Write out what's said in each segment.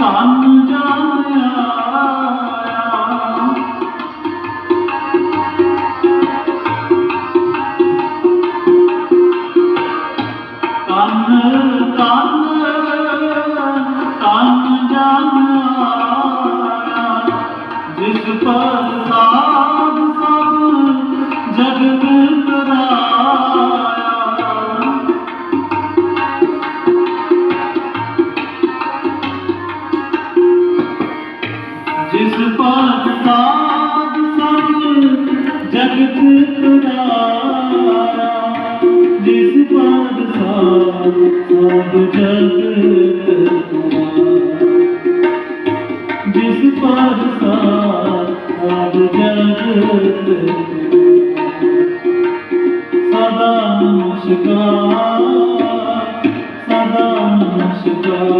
ਧਨ ਜਨ ਆਇਆ ਤਨ ਤਨ ਤਨ ਜਨ ਆਇਆ ਜਿਸ ਪਰ ਜਿਸ ਪਾਤ ਸਾਧ ਸਭ ਜਗਤ ਤੁਰਾਇਆ ਜਿਸ ਪਾਤ ਸਾਧ ਸਭ ਜਗਤ ਤੁਰਾਇਆ ਜਿਸ ਪਾਤ ਸਾਧ ਸਭ ਜਗਤ ਸਦਾ ਨਮਸਕਾਰ ਸਦਾ ਨਮਸਕਾਰ।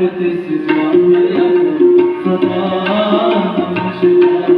ਨਾਨਕ ਤਿਸ ਜਨ ਸਦਾ ਨਮਸਕਾਰ ਨਾਨਕ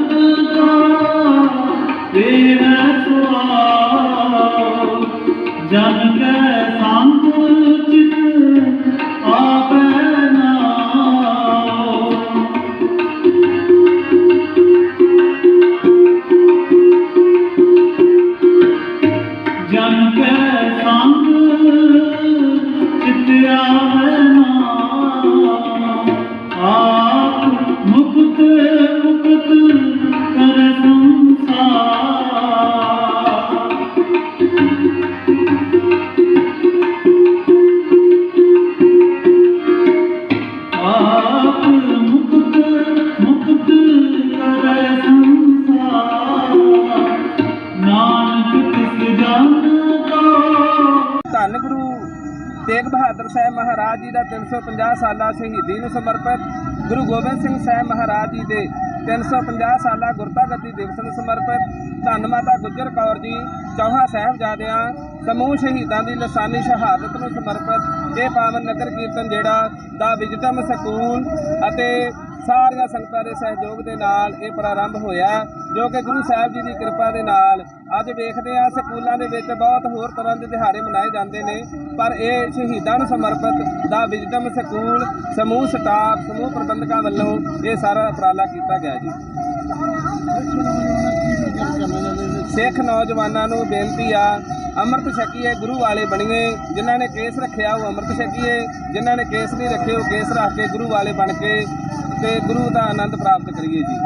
ਤੇਗ ਬਹਾਦਰ ਸਾਹਿਬ ਮਹਾਰਾਜ ਜੀ ਦਾ 350 ਸਾਲਾ ਸ਼ਹੀਦੀ ਨੂੰ ਸਮਰਪਿਤ, ਗੁਰੂ ਗੋਬਿੰਦ ਸਿੰਘ ਸਾਹਿਬ ਮਹਾਰਾਜ ਜੀ ਦੇ 350 ਸਾਲਾ ਗੁਰਤਾ ਗੱਦੀ ਦਿਵਸ ਨੂੰ ਸਮਰਪਿਤ। ਧੰਨ ਮਾਤਾ ਗੁਜਰ ਕੌਰ ਜੀ, ਚੌਹਾ ਸਾਹਿਬਜ਼ਾਦਿਆਂ, ਸਮੂਹ ਸ਼ਹੀਦਾਂ ਦੀ ਲਸਾਨੀ ਸ਼ਹਾਦਤ ਨੂੰ ਸਮਰਪਿਤ। ਇਹ ਪਾਵਨ ਨਗਰ ਕੀਰਤਨ ਜਿਹੜਾ ਦਾ ਵਿਜਟਮ ਸਕੂਲ ਅਤੇ ਸਾਰੀਆਂ ਸੰਗਤਾਂ ਦੇ ਸਹਿਯੋਗ ਦੇ ਨਾਲ ਇਹ ਪ੍ਰਾਰੰਭ ਹੋਇਆ, ਜੋ ਕਿ ਗੁਰੂ ਸਾਹਿਬ ਜੀ ਦੀ ਕਿਰਪਾ ਦੇ ਨਾਲ ਅੱਜ ਵੇਖਦੇ ਆ ਸਕੂਲਾਂ ਦੇ ਵਿੱਚ ਬਹੁਤ ਹੋਰ ਤਰ੍ਹਾਂ ਦੇ ਦਿਹਾੜੇ ਮਨਾਏ ਜਾਂਦੇ ਨੇ, ਪਰ ਇਹ ਸ਼ਹੀਦਾਂ ਨੂੰ ਸਮਰਪਿਤ ਦਾ ਵਿਜਡਮ ਸਕੂਲ, ਸਮੂਹ ਸਟਾਫ, ਸਮੂਹ ਪ੍ਰਬੰਧਕਾਂ ਵੱਲੋਂ ਇਹ ਸਾਰਾ ਉਪਰਾਲਾ ਕੀਤਾ ਗਿਆ ਜੀ। ਸਿੱਖ ਨੌਜਵਾਨਾਂ ਨੂੰ ਬੇਨਤੀ ਆ ਅੰਮ੍ਰਿਤ ਛਕੀਏ, ਗੁਰੂ ਵਾਲੇ ਬਣੀਏ। ਜਿਨ੍ਹਾਂ ਨੇ ਕੇਸ ਰੱਖਿਆ, ਉਹ ਅੰਮ੍ਰਿਤ ਛਕੀਏ। ਜਿਨ੍ਹਾਂ ਨੇ ਕੇਸ ਨਹੀਂ ਰੱਖੇ, ਉਹ ਕੇਸ ਰੱਖ ਕੇ ਗੁਰੂ ਵਾਲੇ ਬਣ ਕੇ ਤੇ ਗੁਰੂ ਦਾ ਆਨੰਦ ਪ੍ਰਾਪਤ ਕਰੀਏ ਜੀ।